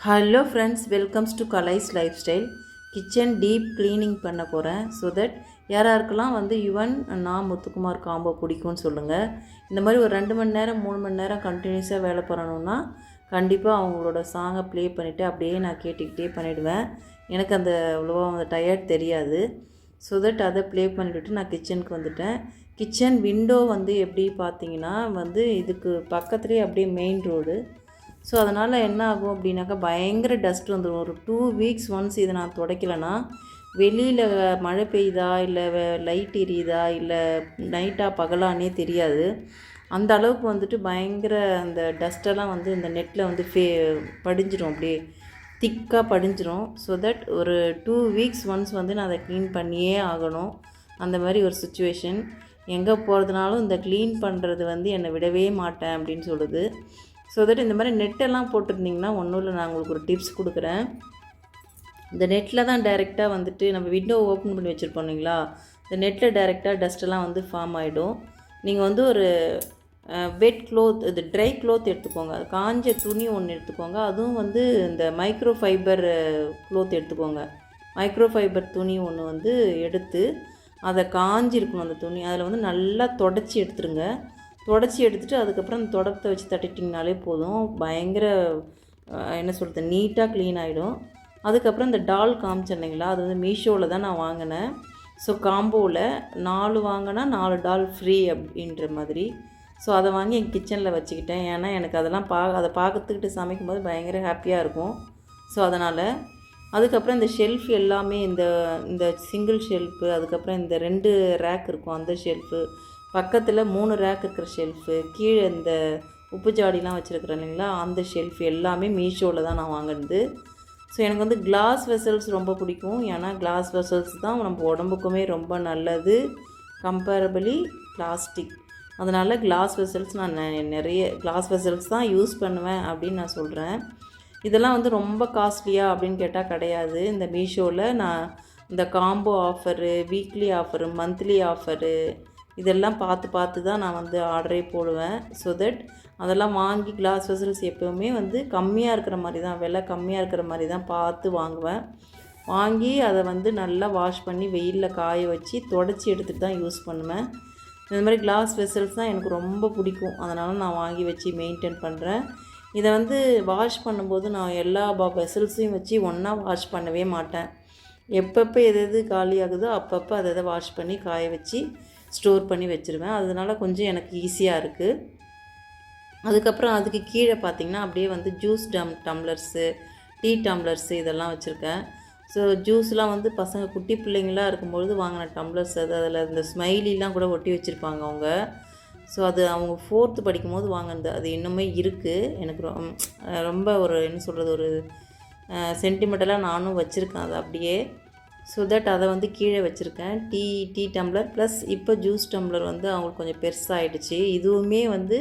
Hello friends welcomes to கலைஸ் life style kitchen deep cleaning பண்ண போகிறேன் so that யாராருக்கெல்லாம் வந்து யுவன் நான் முத்துக்குமார் காம்போ பிடிக்கும்னு சொல்லுங்கள் இந்த மாதிரி ஒரு ரெண்டு மணி நேரம் மூணு மணி நேரம் கண்டினியூஸாக வேலை பண்ணணும்னா கண்டிப்பாக அவங்களோட சாங்கை ப்ளே பண்ணிவிட்டு அப்படியே நான் கேட்டுக்கிட்டே பண்ணிவிடுவேன் எனக்கு அந்த அவ்வளோவா அந்த டயர்ட் தெரியாது. ஸோ தட் அதை ப்ளே பண்ணிவிட்டு நான் கிச்சனுக்கு வந்துட்டேன். கிச்சன் விண்டோ வந்து எப்படி பார்த்தீங்கன்னா வந்து இதுக்கு பக்கத்துலேயே அப்படியே மெயின் ரோடு ஸோ அதனால் என்ன ஆகும் அப்படின்னாக்கா பயங்கர டஸ்ட் வந்துடும் ஒரு டூ வீக்ஸ் ஒன்ஸ் இதை நான் துடைக்கலைன்னா வெளியில் மழை பெய்யுதா இல்லை லைட் எரியுதா இல்லை நைட்டாக பகலானே தெரியாது. அந்த அளவுக்கு வந்துட்டு பயங்கர அந்த டஸ்ட்டெல்லாம் வந்து இந்த நெட்டில் வந்து ஃபே படிஞ்சிடும் அப்படியே திக்காக படிஞ்சிரும். ஸோ தட் ஒரு டூ வீக்ஸ் ஒன்ஸ் வந்து நான் அதை க்ளீன் பண்ணியே ஆகணும். அந்த மாதிரி ஒரு சுச்சுவேஷன் எங்கே போகிறதுனாலும் இந்த க்ளீன் பண்ணுறது வந்து என்னை விடவே மாட்டேன் அப்படின்னு சொல்லுது. ஸோ தட் இந்த மாதிரி நெட்டெல்லாம் போட்டிருந்தீங்கன்னா ஒன்றும் இல்லை நான் உங்களுக்கு ஒரு டிப்ஸ் கொடுக்குறேன். இந்த நெட்டில் தான் டைரெக்டாக வந்துட்டு நம்ம விண்டோ ஓப்பன் பண்ணி வச்சுருப்போம் இல்லைங்களா? இந்த நெட்டில் டைரெக்டாக டஸ்ட்டெல்லாம் வந்து ஃபார்ம் ஆகிடும் நீங்கள் வந்து ஒரு வெட் க்ளோத் இது ட்ரை க்ளோத் எடுத்துக்கோங்க. அது காஞ்ச துணி ஒன்று எடுத்துக்கோங்க. அதுவும் வந்து இந்த மைக்ரோ ஃபைபர் க்ளோத் எடுத்துக்கோங்க. மைக்ரோ ஃபைபர் துணி ஒன்று வந்து எடுத்து அதை காஞ்சிருக்கணும் அந்த துணி. அதில் வந்து நல்லா தொடச்சி எடுத்துருங்க. தொடச்சி எடுத்துகிட்டு அதுக்கப்புறம் அந்த தொடப்பத்தை வச்சு தட்டிட்டிங்கனாலே போதும். பயங்கர என்ன சொல்கிறது நீட்டாக க்ளீன் ஆகிடும் அதுக்கப்புறம் இந்த டால் காமிச்சேன் இல்லைங்களா அது வந்து மீஷோவில் தான் நான் வாங்கினேன். ஸோ காம்போவில் நாலு வாங்கினா நாலு டால் ஃப்ரீ அப்படின்ற மாதிரி. ஸோ அதை வாங்கி என் கிச்சனில் வச்சுக்கிட்டேன். ஏன்னா எனக்கு அதெல்லாம் பா அதை பார்க்கறதுக்கிட்டு சமைக்கும்போது பயங்கர ஹாப்பியாக இருக்கும். ஸோ அதனால் அதுக்கப்புறம் இந்த ஷெல்ஃப் எல்லாமே இந்த இந்த சிங்கிள் ஷெல்ஃபு அதுக்கப்புறம் இந்த ரெண்டு ரேக் இருக்கும் அந்த ஷெல்ஃபு பக்கத்தில் மூணு ரேக் இருக்கிற ஷெல்ஃபு கீழே இந்த உப்பு ஜாடிலாம் வச்சுருக்குறேன் இல்லைங்களா? அந்த ஷெல்ஃப் எல்லாமே மீஷோவில் தான் நான் வாங்கினது. ஸோ எனக்கு வந்து கிளாஸ் வெசல்ஸ் ரொம்ப பிடிக்கும். ஏன்னா கிளாஸ் வெசல்ஸ் தான் நம்ம உடம்புக்குமே ரொம்ப நல்லது. கம்பேரபிளி பிளாஸ்டிக் அதனால் கிளாஸ் வெசல்ஸ் நான் நிறைய கிளாஸ் வெசல்ஸ் தான் யூஸ் பண்ணுவேன் அப்படின்னு நான் சொல்கிறேன் இதெல்லாம் வந்து ரொம்ப காஸ்ட்லியா அப்படின்னு கேட்டால் கிடையாது. இந்த மீஷோவில் நான் இந்த combo offer weekly offer monthly offer இதெல்லாம் பார்த்து பார்த்து தான் நான் வந்து ஆர்டரே போடுவேன். ஸோ தட் அதெல்லாம் வாங்கி கிளாஸ் வெசல்ஸ் எப்போவுமே வந்து கம்மியாக இருக்கிற மாதிரி தான் விலை கம்மியாக இருக்கிற மாதிரி தான் பார்த்து வாங்குவேன். வாங்கி அதை வந்து நல்லா வாஷ் பண்ணி வெயிலில் காய வச்சு தொடச்சி எடுத்துகிட்டு தான் யூஸ் பண்ணுவேன். இந்த மாதிரி கிளாஸ் வெசல்ஸ் தான் எனக்கு ரொம்ப பிடிக்கும். அதனால் நான் வாங்கி வச்சு மெயின்டைன் பண்ணுறேன் இதை வந்து வாஷ் பண்ணும்போது நான் எல்லா வெசல்ஸையும் வச்சு ஒன்றா வாஷ் பண்ணவே மாட்டேன். எப்பப்போ எது எது காலியாகுதோ அப்பப்போ அதை அதை வாஷ் பண்ணி காய வச்சு ஸ்டோர் பண்ணி வச்சுருவேன். அதனால கொஞ்சம் எனக்கு ஈஸியாக இருக்குது அதுக்கப்புறம் அதுக்கு கீழே பார்த்திங்கன்னா அப்படியே வந்து ஜூஸ் டம் டம்ளர்ஸு டீ டம்ளர்ஸு இதெல்லாம் வச்சுருக்கேன். ஸோ ஜூஸ்லாம் வந்து பசங்க குட்டி பிள்ளைங்களாக இருக்கும்பொழுது வாங்கின டம்ளர்ஸ் அது அதில் இந்த ஸ்மைலிலாம் கூட ஒட்டி வச்சுருப்பாங்க அவங்க. ஸோ அது அவங்க ஃபோர்த்து படிக்கும்போது வாங்கினது. அது இன்னுமே இருக்குது எனக்கு ரொம்ப ஒரு என்ன சொல்கிறது ஒரு சென்டிமெண்டலாக நானும் வச்சுருக்கேன். அதை அப்படியே ஸோ தட் அதை வந்து கீழே வச்சுருக்கேன். டீ டீ டம்ளர் ப்ளஸ் இப்போ ஜூஸ் டம்ளர் வந்து அவங்களுக்கு கொஞ்சம் பெருசாகிடுச்சு இதுவுமே வந்து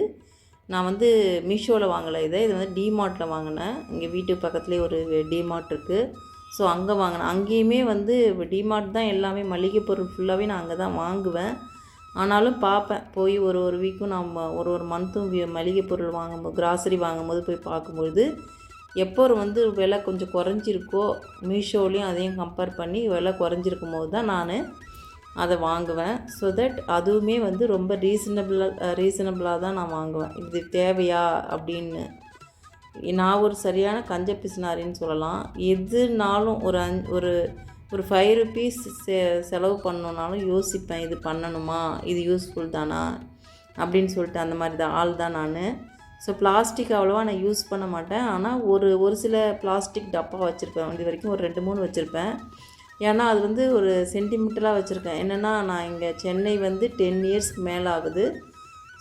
நான் வந்து மீஷோவில் வாங்கலை இதை. இது வந்து டிமார்ட்டில் வாங்கினேன். இங்கே வீட்டு பக்கத்துலேயே ஒரு டிமார்ட் இருக்குது ஸோ அங்கே வாங்கினேன். அங்கேயுமே வந்து டிமார்ட் தான் எல்லாமே மளிகை பொருள் ஃபுல்லாகவே நான் அங்கே தான் வாங்குவேன். ஆனாலும் பார்ப்பேன் போய் ஒரு ஒரு வீக்கும் நம்ம ஒரு ஒரு மந்த்தும் மளிகை பொருள் வாங்கும்போது கிராசரி வாங்கும்போது போய் பார்க்கும்பொழுது எப்போ வந்து விலை கொஞ்சம் குறைஞ்சிருக்கோ மீஷோலையும் அதையும் கம்பேர் பண்ணி விலை குறைஞ்சிருக்கும் போது தான் நான் அதை வாங்குவேன். ஸோ தட் அதுவுமே வந்து ரொம்ப ரீசனபிளாக ரீசனபிளாக தான் நான் வாங்குவேன். இது தேவையா அப்படின்னு நான் ஒரு சரியான கஞ்ச பிசினாரின்னு சொல்லலாம். எதுனாலும் ஒரு அஞ் ஒரு ஒரு ஃபைவ் ருபீஸ் செ செலவு பண்ணணுன்னாலும் யோசிப்பேன் இது பண்ணணுமா? இது யூஸ்ஃபுல் தானா? அப்படின்னு சொல்லிட்டு அந்த மாதிரி தான் ஆள் தான் நான். ஸோ பிளாஸ்டிக் அவ்வளோவா நான் யூஸ் பண்ண மாட்டேன். ஆனால் ஒரு ஒரு சில பிளாஸ்டிக் டப்பா வச்சுருப்பேன். இது வரைக்கும் ஒரு ரெண்டு மூணு வச்சுருப்பேன். ஏன்னா அது வந்து ஒரு சென்டிமீட்டராக வச்சுருக்கேன். என்னென்னா நான் இங்கே சென்னை வந்து டென் இயர்ஸ்க்கு மேலே ஆகுது.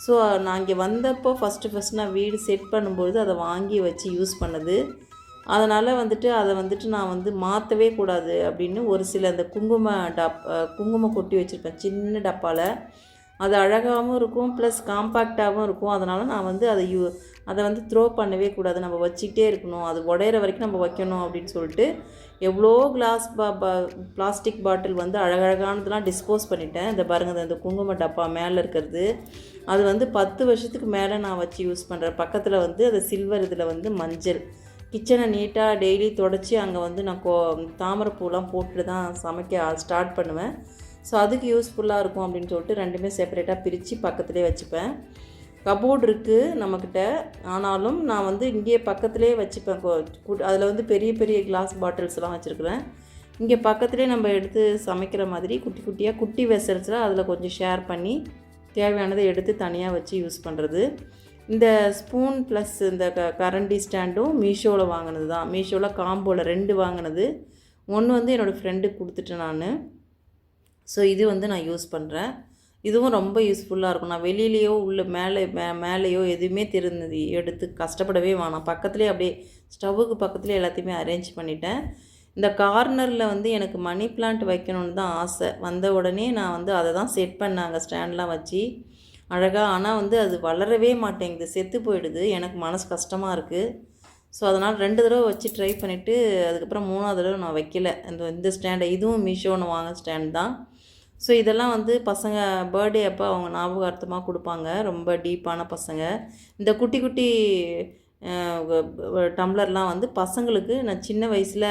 ஸோ நான் இங்கே வந்தப்போ ஃபஸ்ட்டு ஃபஸ்ட் நான் வீடு செட் பண்ணும்பொழுது அதை வாங்கி வச்சு யூஸ் பண்ணது. அதனால் வந்துட்டு அதை வந்துட்டு நான் வந்து மாற்றவே கூடாது அப்படின்னு ஒரு சில அந்த குங்கும டப் குங்குமம் கொட்டி வச்சுருப்பேன். சின்ன டப்பாவில் அது அழகாகவும் இருக்கும் ப்ளஸ் காம்பேக்டாகவும் இருக்கும். அதனால் நான் வந்து அதை யூ அதை வந்து த்ரோ பண்ணவே கூடாது. நம்ம வச்சுக்கிட்டே இருக்கணும். அது உடையிற வரைக்கும் நம்ம வைக்கணும் அப்படின்னு சொல்லிட்டு எவ்வளோ கிளாஸ் பா பா பிளாஸ்டிக் பாட்டில் வந்து அழகழகானதெல்லாம் டிஸ்போஸ் பண்ணிட்டேன். இந்த பாருங்க இந்த- இந்த குங்கும டப்பா மேலே இருக்கிறது. அது வந்து பத்து வருஷத்துக்கு மேலே நான் வச்சு யூஸ் பண்ணுறேன் பக்கத்தில் வந்து அது சில்வர் இதில் வந்து மஞ்சள். கிச்சனை நீட்டாக டெய்லி தொடச்சி அங்கே வந்து நான் கோ தாமரைப்பூலாம் போட்டு தான் சமைக்க ஸ்டார்ட் பண்ணுவேன். ஸோ அதுக்கு யூஸ்ஃபுல்லாக இருக்கும் அப்படின்னு சொல்லிட்டு ரெண்டுமே செப்பரேட்டாக பிரித்து பக்கத்துலேயே வச்சுப்பேன். கபோர்டு இருக்குது நம்மக்கிட்ட ஆனாலும் நான் வந்து இங்கேயே பக்கத்துலேயே வச்சுப்பேன். அதில் வந்து பெரிய பெரிய கிளாஸ் பாட்டில்ஸ்லாம் வச்சுருக்குறேன். இங்கே பக்கத்துலேயே நம்ம எடுத்து சமைக்கிற மாதிரி குட்டி குட்டியாக குட்டி வெசல்ஸில் அதில் கொஞ்சம் ஷேர் பண்ணி தேவையானதை எடுத்து தனியாக வச்சு யூஸ் பண்ணுறது இந்த ஸ்பூன் ப்ளஸ் இந்த க கரண்டி ஸ்டாண்டும் மீஷோவில் வாங்கினது தான் மீஷோவில் காம்போவில் ரெண்டு வாங்கினது. ஒன்று வந்து என்னோடய ஃப்ரெண்டுக்கு கொடுத்துட்டேன் நான். ஸோ இது வந்து நான் யூஸ் பண்ணுறேன் இதுவும் ரொம்ப யூஸ்ஃபுல்லாக இருக்கும். நான் வெளியிலையோ உள்ள மேலே மே மேலேயோ எதுவுமே திறந்து எடுத்து கஷ்டப்படவே வேணாம். பக்கத்துலேயே அப்படியே ஸ்டவ்வுக்கு பக்கத்துலேயே எல்லாத்தையுமே அரேஞ்ச் பண்ணிட்டேன். இந்த கார்னரில் வந்து எனக்கு மணி பிளான்ட் வைக்கணுன்னு தான் ஆசை. வந்த உடனே நான் வந்து அதை தான் செட் பண்ணாங்க ஸ்டாண்ட்லாம் வச்சு. அழகாக ஆனால் வந்து அது வளரவே மாட்டேங்குது. செத்து போயிடுது. எனக்கு மனசு கஷ்டமாக இருக்குது ஸோ அதனால் ரெண்டு தடவை வச்சு ட்ரை பண்ணிவிட்டு அதுக்கப்புறம் மூணாவது தடவை நான் வைக்கல. இந்த இந்த ஸ்டாண்டை இதுவும் மீஷோன்னு வாங்க ஸ்டாண்ட் தான். ஸோ இதெல்லாம் வந்து பசங்க பர்த்டே அப்போ அவங்க ஞாபகார்த்தமாக கொடுப்பாங்க. ரொம்ப டீப்பான பசங்க. இந்த குட்டி குட்டி டம்ளர்லாம் வந்து பசங்களுக்கு நான் சின்ன வயசில்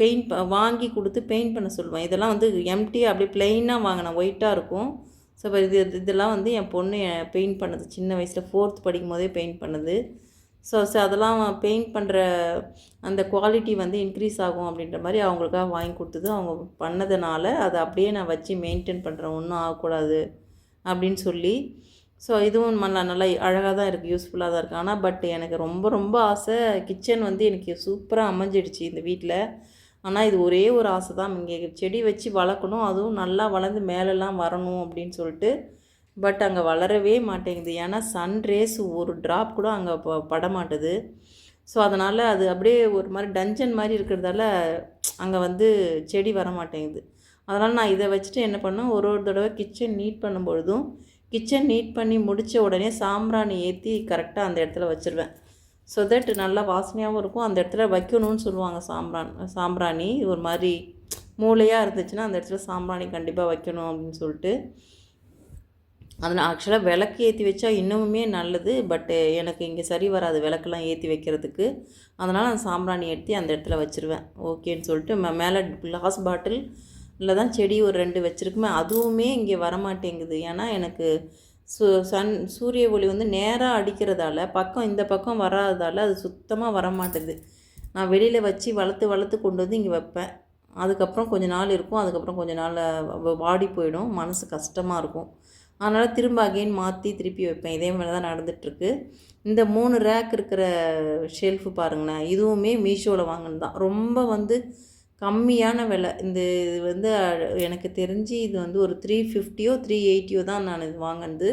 பெயிண்ட் வாங்கி கொடுத்து பெயிண்ட் பண்ண சொல்லுவேன். இதெல்லாம் வந்து எம்டி அப்படியே பிளெயினாக வாங்கினேன் ஒயிட்டாக இருக்கும். ஸோ இது இதெல்லாம் வந்து என் பொண்ணு பெயிண்ட் பண்ணது. சின்ன வயசில் ஃபோர்த் படிக்கும் போதே பெயிண்ட் பண்ணது. ஸோ ஸோ அதெல்லாம் பெயிண்ட் பண்ணுற அந்த குவாலிட்டி வந்து இன்க்ரீஸ் ஆகும் அப்படின்ற மாதிரி அவங்களுக்காக வாங்கி கொடுத்தது. அவங்க பண்ணதுனால அதை அப்படியே நான் வச்சு மெயின்டைன் பண்ணுறேன் ஒன்றும் ஆகக்கூடாது அப்படின்னு சொல்லி. ஸோ இதுவும் நல்லா நல்லா அழகாக தான் இருக்குது யூஸ்ஃபுல்லாக தான் இருக்குது ஆனால் பட் எனக்கு ரொம்ப ரொம்ப ஆசை கிச்சன் வந்து எனக்கு சூப்பராக அமைஞ்சிடுச்சு இந்த வீட்டில் ஆனால் இது ஒரே ஒரு ஆசை தான். இங்கே செடி வச்சு வளர்க்கணும். அதுவும் நல்லா வளர்ந்து மேலெல்லாம் வரணும் அப்படின்னு சொல்லிட்டு பட் அங்கே வளரவே மாட்டேங்குது. ஏன்னா சன் ரேஸ் ஒரு ட்ராப் கூட அங்கே ப படமாட்டுது. ஸோ அதனால் அது அப்படியே ஒரு மாதிரி டஞ்சன் மாதிரி இருக்கிறதால அங்கே வந்து செடி வர மாட்டேங்குது அதனால் நான் இதை வச்சுட்டு என்ன பண்ணேன்? ஒரு ஒரு தடவை கிச்சன் நீட் பண்ணும்பொழுதும் கிச்சன் நீட் பண்ணி முடித்த உடனே சாம்பிராணி ஏற்றி கரெக்டாக அந்த இடத்துல வச்சுருவேன். ஸோ தட் நல்லா வாசனையாகவும் இருக்கும். அந்த இடத்துல வைக்கணும்னு சொல்லுவாங்க சாம்பிரான் சாம்பிராணி. ஒரு மாதிரி மூளையாக இருந்துச்சுன்னா அந்த இடத்துல சாம்பிராணி கண்டிப்பாக வைக்கணும் அப்படின்னு சொல்லிட்டு. அதில் ஆக்சுவலாக விளக்கு ஏற்றி வச்சா இன்னுமுமே நல்லது பட்டு எனக்கு இங்கே சரி வராது விளக்கெல்லாம் ஏற்றி வைக்கிறதுக்கு. அதனால் நான் சாம்பிராணி ஏற்றி அந்த இடத்துல வச்சுருவேன். ஓகேன்னு சொல்லிட்டு மே மேலே கிளாஸ் பாட்டில் இல்லை தான் செடி ஒரு ரெண்டு வச்சுருக்குமே அதுவுமே இங்கே வரமாட்டேங்குது. ஏன்னா எனக்கு சு சன் சூரிய ஒளி வந்து நேராக அடிக்கிறதால பக்கம் இந்த பக்கம் வராததால் அது சுத்தமாக வரமாட்டேது நான் வெளியில் வச்சு வளர்த்து வளர்த்து கொண்டு வந்து இங்கே வைப்பேன். அதுக்கப்புறம் கொஞ்சம் நாள் இருக்கும் அதுக்கப்புறம் கொஞ்சம் நாள் வாடி போயிடும். மனசு கஷ்டமாக இருக்கும். அதனால் திரும்ப அகெயின் மாற்றி திருப்பி வைப்பேன். இதே மாதிரி தான் நடந்துகிட்ருக்கு இந்த மூணு ரேக் இருக்கிற ஷெல்ஃபு பாருங்களேன். இதுவுமே மீஷோவில் வாங்கினது தான். ரொம்ப வந்து கம்மியான விலை. இந்த இது வந்து எனக்கு தெரிஞ்சு இது வந்து ஒரு த்ரீ ஃபிஃப்டியோ த்ரீ எயிட்டியோ தான் நான் இது வாங்கினது.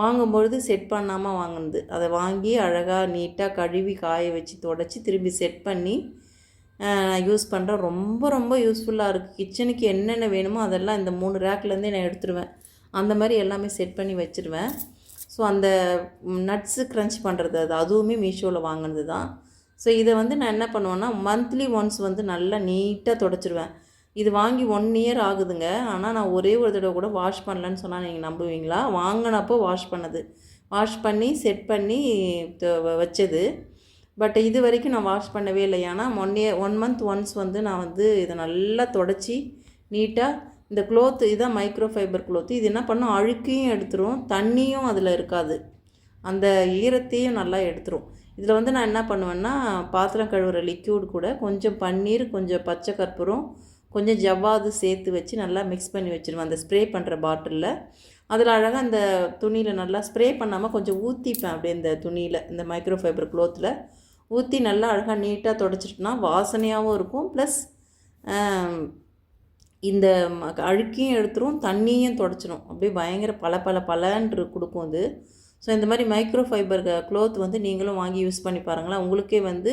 வாங்கும்பொழுது செட் பண்ணாமல் வாங்கினது. அதை வாங்கி அழகாக நீட்டாக கழுவி காய வச்சு தொடச்சி திரும்பி செட் பண்ணி நான் யூஸ் பண்ணுறேன் ரொம்ப ரொம்ப யூஸ்ஃபுல்லாக இருக்குது கிச்சனுக்கு என்னென்ன வேணுமோ அதெல்லாம் இந்த மூணு ரேக்லேருந்தே நான் எடுத்துருவேன். அந்த மாதிரி எல்லாமே செட் பண்ணி வச்சுருவேன். ஸோ அந்த நட்ஸு க்ரன்ச் பண்ணுறது அது அதுவுமே மீஷோவில் வாங்கினது தான் ஸோ இதை வந்து நான் என்ன பண்ணுவேன்னா மந்த்லி ஒன்ஸ் வந்து நல்லா நீட்டாக தொடச்சிருவேன். இது வாங்கி ஒன் இயர் ஆகுதுங்க. ஆனால் நான் ஒரே ஒரு தடவை கூட வாஷ் பண்ணலன்னு சொன்னால் நீங்கள் நம்புவீங்களா? வாங்கினப்போ வாஷ் பண்ணது. வாஷ் பண்ணி செட் பண்ணி வச்சது. பட் இது வரைக்கும் நான் வாஷ் பண்ணவே இல்லை. ஏன்னா one year one month once வந்து நான் வந்து இதை நல்லா தொடச்சி நீட்டாக இந்த க்ளோத்து இதுதான் மைக்ரோ ஃபைபர் க்ளோத்து இது என்ன பண்ணும்? அழுக்கையும் எடுத்துரும் தண்ணியும் அதில் இருக்காது. அந்த ஈரத்தையும் நல்லா எடுத்துரும். இதில் வந்து நான் என்ன பண்ணுவேன்னா பாத்திரம் கழுவுற லிக்யூட் கூட கொஞ்சம் பன்னீர் கொஞ்சம் பச்சை கற்பூரம் கொஞ்சம் ஜவ்வாது சேர்த்து வச்சு நல்லா மிக்ஸ் பண்ணி வச்சுருவேன். அந்த ஸ்ப்ரே பண்ணுற பாட்டிலில் அதில் அழகாக அந்த துணியில் நல்லா ஸ்ப்ரே பண்ணாமல் கொஞ்சம் ஊற்றிப்பேன் அப்படியே இந்த துணியில் இந்த மைக்ரோ ஃபைபர் க்ளோத்தில் ஊற்றி நல்லா அழகாக நீட்டாக தொடச்சிட்டுனா வாசனையாகவும் இருக்கும். ப்ளஸ் இந்த அழுக்கையும் எடுத்துரும் தண்ணியும் தொடச்சிடும் அப்படியே பயங்கர பல பல பலன்று கொடுக்கும் அது. ஸோ இந்த மாதிரி மைக்ரோ ஃபைபர் க்ளோத் வந்து நீங்களும் வாங்கி யூஸ் பண்ணி பாருங்களேன். உங்களுக்கே வந்து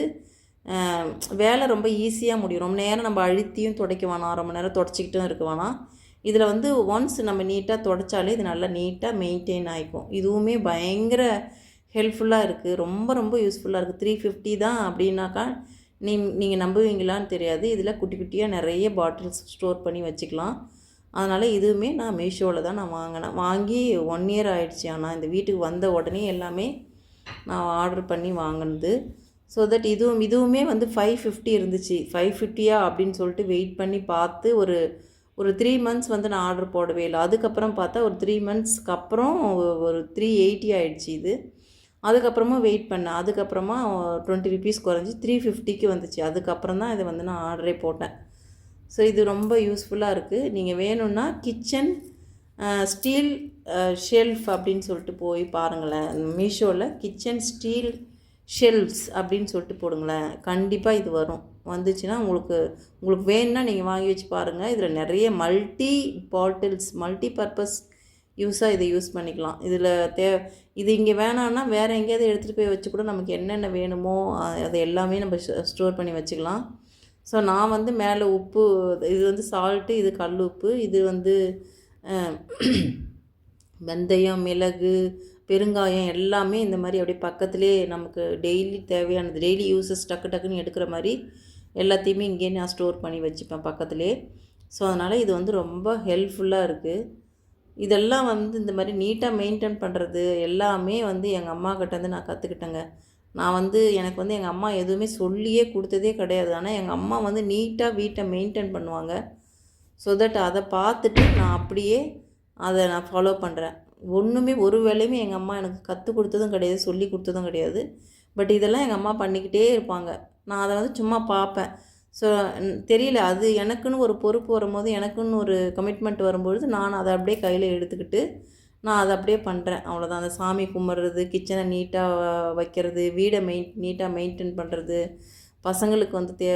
வேலை ரொம்ப ஈஸியாக முடியும். ரொம்ப நேரம் நம்ம அழுத்தியும் துடைக்க வேணாம் ரொம்ப நேரம் தொடச்சிக்கிட்டும் இருக்க வேணாம் இதில் வந்து ஒன்ஸ் நம்ம நீட்டாக தொடச்சாலே இது நல்லா நீட்டாக மெயின்டைன் ஆகிக்கும் இதுவுமே பயங்கர ஹெல்ப்ஃபுல்லாக இருக்குது ரொம்ப ரொம்ப யூஸ்ஃபுல்லாக இருக்குது த்ரீ ஃபிஃப்டி தான் அப்படின்னாக்கா நீ நீங்கள் நம்புவீங்களான்னு தெரியாது. இதில் குட்டி குட்டியாக நிறைய பாட்டில்ஸ் ஸ்டோர் பண்ணி வச்சுக்கலாம். அதனால் இதுவுமே நான் மீஷோவில் தான் நான் வாங்கினேன். வாங்கி ஒன் இயர் ஆகிடுச்சி ஆனால் இந்த வீட்டுக்கு வந்த உடனே எல்லாமே நான் ஆர்டர் பண்ணி வாங்கினது. ஸோ தட் இதுவும் இதுவுமே வந்து ஃபைவ் ஃபிஃப்டி இருந்துச்சு. ஃபைவ் ஃபிஃப்டியா அப்படின்னு சொல்லிட்டு வெயிட் பண்ணி பார்த்து ஒரு ஒரு த்ரீ மந்த்ஸ் வந்து நான் ஆர்டர் போடவே இல்லை. அதுக்கப்புறம் பார்த்தா ஒரு த்ரீ மந்த்ஸ்க்கு அப்புறம் ஒரு த்ரீ எயிட்டி ஆயிடுச்சு இது. அதுக்கப்புறமா வெயிட் பண்ணேன். அதுக்கப்புறமா டுவெண்ட்டி ருபீஸ் குறைஞ்சி த்ரீ ஃபிஃப்டிக்கு வந்துச்சு. அதுக்கப்புறம் தான் இதை வந்து நான் ஆர்டரே போட்டேன். ஸோ இது ரொம்ப யூஸ்ஃபுல்லாக இருக்குது நீங்கள் வேணும்னா கிச்சன் ஸ்டீல் ஷெல்ஃப் அப்படின்னு சொல்லிட்டு போய் பாருங்களேன். மீஷோவில் கிச்சன் ஸ்டீல் ஷெல்ஃப்ஸ் அப்படின்னு சொல்லிட்டு போடுங்களேன். கண்டிப்பாக இது வரும். வந்துச்சுன்னா உங்களுக்கு உங்களுக்கு வேணும்னா நீங்கள் வாங்கி வச்சு பாருங்கள் இதில் நிறைய மல்டி பாட்டில்ஸ் மல்டி பர்பஸ் யூஸாக இதை யூஸ் பண்ணிக்கலாம். இதில் தே இது இங்கே வேணான்னா வேறு எங்கேயாவது எடுத்துகிட்டு போய் வச்சு கூட நமக்கு என்னென்ன வேணுமோ அதை எல்லாமே நம்ம ஸ்டோர் பண்ணி வச்சுக்கலாம். ஸோ நான் வந்து மேலே உப்பு இது வந்து சால்ட்டு இது கல் உப்பு இது வந்து வெந்தயம் மிளகு பெருங்காயம் எல்லாமே இந்த மாதிரி அப்படியே பக்கத்துலேயே நமக்கு டெய்லி தேவையானது டெய்லி யூஸஸ் டக்கு டக்குன்னு எடுக்கிற மாதிரி எல்லாத்தையுமே இங்கேயே நான் ஸ்டோர் பண்ணி வச்சுப்பேன் பக்கத்துலேயே ஸோ அதனால் இது வந்து ரொம்ப ஹெல்ப்ஃபுல்லாக இருக்குது இதெல்லாம் வந்து இந்த மாதிரி நீட்டாக மெயின்டைன் பண்ணுறது எல்லாமே வந்து எங்கள் அம்மா கிட்டேருந்து நான் கற்றுக்கிட்டேங்க நான் வந்து எனக்கு வந்து எங்கள் அம்மா எதுவுமே சொல்லியே கொடுத்ததே கிடையாது. ஆனால் எங்கள் அம்மா வந்து நீட்டாக வீட்டை மெயின்டைன் பண்ணுவாங்க. ஸோ தட் அதை பார்த்துட்டு நான் அப்படியே அதை நான் ஃபாலோ பண்ணுறேன் ஒன்றுமே ஒரு வேலையுமே எங்கள் அம்மா எனக்கு கற்றுக் கொடுத்ததும் கிடையாது சொல்லி கொடுத்ததும் கிடையாது. பட் இதெல்லாம் எங்கள் அம்மா பண்ணிக்கிட்டே இருப்பாங்க. நான் அதை வந்து சும்மா பார்ப்பேன். ஸோ தெரியல. அது எனக்குன்னு ஒரு பொறுப்பு வரும்போது எனக்குன்னு ஒரு கமிட்மெண்ட் வரும்பொழுது நான் அதை அப்படியே கையில் எடுத்துக்கிட்டு நான் அதை அப்படியே பண்ணுறேன் அவ்வளோதான் அந்த சாமி கும்பிட்றது கிச்சனை நீட்டாக வைக்கிறது வீடை மெயின் நீட்டாக மெயின்டைன் பண்ணுறது பசங்களுக்கு வந்து தே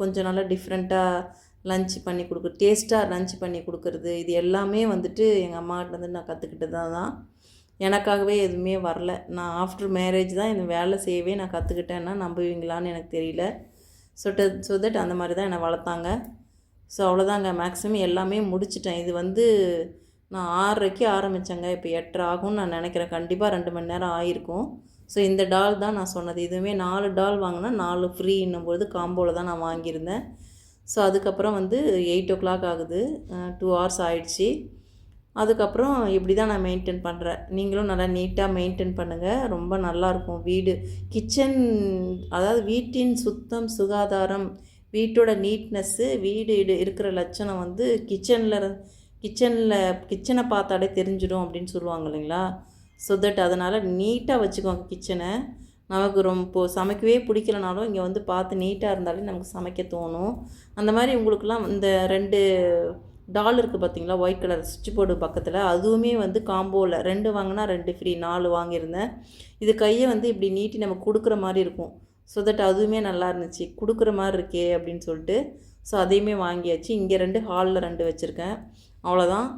கொஞ்சம் நல்லா டிஃப்ரெண்ட்டாக லஞ்ச் பண்ணி கொடுக்கு டேஸ்ட்டாக லஞ்ச் பண்ணி கொடுக்குறது இது எல்லாமே வந்துட்டு எங்கள் அம்மாகிட்டேருந்து நான் கற்றுக்கிட்டது தான் எனக்காகவே எதுவுமே வரல. நான் ஆஃப்டர் மேரேஜ் தான் இந்த வேலை செய்யவே நான் கற்றுக்கிட்டேன்னா நம்புவீங்களான்னு எனக்கு தெரியல. ஸோ ஸோ தட் அந்த மாதிரி தான் என்னை வளர்த்தாங்க. ஸோ அவ்வளோதாங்க மேக்ஸிமம் எல்லாமே முடிச்சிட்டேன். இது வந்து நான் ஆறரைக்கு ஆரம்பித்தேங்க இப்போ எட்டரை ஆகும்னு நான் நினைக்கிறேன். கண்டிப்பாக ரெண்டு மணி நேரம் ஆகிருக்கும் ஸோ இந்த டால் தான் நான் சொன்னது. இதுவுமே நாலு டால் வாங்கினா நாலு ஃப்ரீன்னும் பொழுது காம்போவில் தான் நான் வாங்கியிருந்தேன். ஸோ அதுக்கப்புறம் வந்து எயிட் ஓ கிளாக் ஆகுது டூ ஹவர்ஸ் ஆயிடுச்சு. அதுக்கப்புறம் இப்படி தான் நான் மெயின்டைன் பண்ணுறேன் நீங்களும் நல்லா நீட்டாக மெயின்டைன் பண்ணுங்கள் ரொம்ப நல்லாயிருக்கும் வீடு. கிச்சன் அதாவது வீட்டின் சுத்தம் சுகாதாரம் வீட்டோட நீட்னஸ்ஸு வீடு இருக்கிற லட்சணம் வந்து கிச்சனில் கிச்சனில் கிச்சனை பார்த்தாலே தெரிஞ்சிடும் அப்படின்னு சொல்லுவாங்க இல்லைங்களா? ஸோ தட் அதனால் நீட்டாக வச்சுக்கோங்க கிச்சனை நமக்கு ரொம்ப சமைக்கவே பிடிக்கலனாலும் இங்கே வந்து பார்த்து நீட்டாக இருந்தாலே நமக்கு சமைக்க தோணும். அந்த மாதிரி உங்களுக்குலாம் இந்த ரெண்டு டால் இருக்குது பார்த்தீங்களா ஒயிட் கலர் சுவிட்ச் போர்டு பக்கத்தில். அதுவுமே வந்து காம்போவில் ரெண்டு வாங்கினா ரெண்டு ஃப்ரீ நாலு வாங்கியிருந்தேன். இது கையை வந்து இப்படி நீட்டி நம்ம கொடுக்குற மாதிரி இருக்கும். ஸோ தட் அதுவுமே நல்லா இருந்துச்சு. கொடுக்குற மாதிரி இருக்கே அப்படின்னு சொல்லிட்டு. ஸோ அதையுமே வாங்கியாச்சு. இங்கே ரெண்டு ஹாலில் ரெண்டு வச்சுருக்கேன். அவ்வளோதான்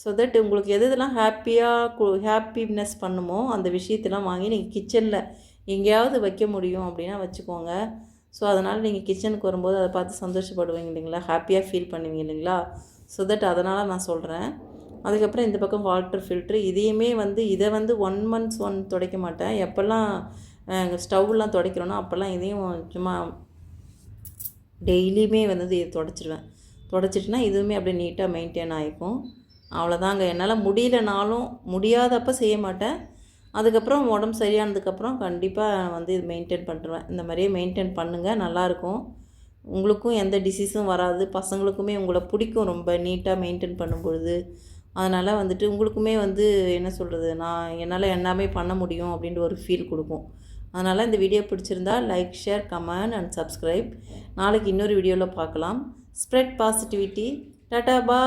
ஸோ தட் உங்களுக்கு எது இதெல்லாம் ஹாப்பியாக ஹாப்பினஸ் பண்ணுமோ அந்த விஷயத்தெல்லாம் வாங்கி நீங்கள் கிச்சனில் எங்கேயாவது வைக்க முடியும் அப்படின்னா வச்சுக்கோங்க. ஸோ அதனால் நீங்கள் கிச்சனுக்கு வரும்போது அதை பார்த்து சந்தோஷப்படுவீங்க இல்லைங்களா? ஹாப்பியாக ஃபீல் பண்ணுவீங்க இல்லைங்களா? ஸோ தட் அதனால் நான் சொல்கிறேன் அதுக்கப்புறம் இந்த பக்கம் வாட்டர் ஃபில்ட்ரு இதையுமே வந்து இதை வந்து ஒன் மந்த்ஸ் ஒன் துடைக்க மாட்டேன். எப்போல்லாம் ஸ்டவ்லாம் துடைக்கிறோன்னா அப்போல்லாம் இதையும் சும்மா டெய்லியுமே வந்து இதை தொடச்சிடுவேன் தொடச்சிட்டுனா இதுவுமே அப்படியே நீட்டாக மெயின்டைன் ஆகிக்கும். அவ்வளோதாங்க என்னால் முடியலனாலும் முடியாதப்போ செய்ய மாட்டேன். அதுக்கப்புறம் உடம்பு சரியானதுக்கப்புறம் கண்டிப்பாக வந்து இது மெயின்டைன் பண்ணுறேன் இந்த மாதிரியே மெயின்டைன் பண்ணுங்கள் நல்லாயிருக்கும் உங்களுக்கும் எந்த டிசீஸும் வராது. பசங்களுக்குமே உங்களை பிடிக்கும் ரொம்ப நீட்டாக மெயின்டைன் பண்ணும்பொழுது. அதனால் வந்துட்டு உங்களுக்குமே வந்து என்ன சொல்கிறது நான் என்னால் எல்லாமே பண்ண முடியும் அப்படின்ற ஒரு ஃபீல் கொடுக்கும். அதனால் இந்த வீடியோ பிடிச்சிருந்தா like share comment and subscribe நாளைக்கு இன்னொரு வீடியோவில் பார்க்கலாம். ஸ்ப்ரெட் பாசிட்டிவிட்டி டாட்டா பா